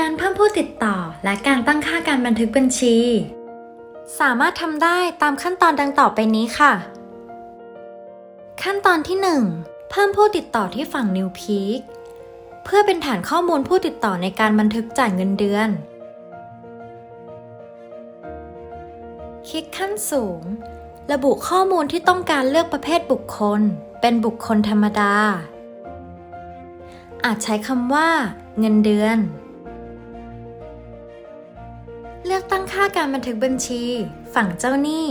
การเพิ่มผู้ติดต่อและการตั้งค่าการบันทึกบัญชี สามารถทำได้ตามขั้นตอนดังต่อไปนี้ค่ะ ขั้นตอนที่ 1 เพิ่มผู้ติดต่อที่ฝั่ง New Peak เพื่อเป็นฐานข้อมูลผู้ติดต่อในการบันทึกจ่ายเงินเดือน คลิกขั้นสูง ระบุข้อมูลที่ต้องการเลือกประเภทบุคคล เป็นบุคคลธรรมดา อาจใช้คำว่า เงินเดือน เลือกตั้งค่าการบันทึกบัญชี ฝั่งเจ้าหนี้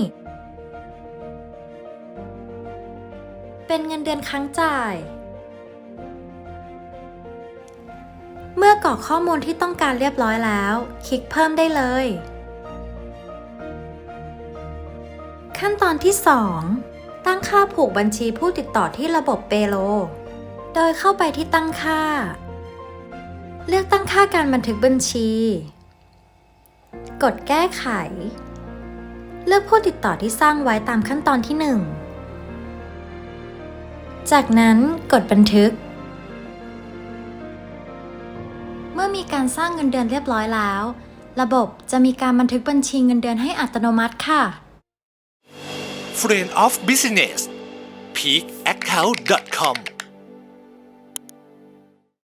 เป็นเงินเดือนค้างจ่าย เมื่อกรอกข้อมูลที่ต้องการเรียบร้อยแล้ว คลิกเพิ่มได้เลย ขั้นตอนที่ 2 ตั้งค่าผูกบัญชีผู้ติดต่อที่ระบบเปโล โดยเข้าไปที่ตั้งค่า เลือกตั้งค่าการบันทึกบัญชี กดแก้ไข เลือกผู้ติดต่อที่สร้างไว้ตามขั้นตอนที่ 1 จากนั้นกดบันทึก เมื่อมีการสร้างเงินเดือนเรียบร้อยแล้ว ระบบจะมีการบันทึกบัญชีเงินเดือนให้อัตโนมัติค่ะ Friend of Business peakaccount.com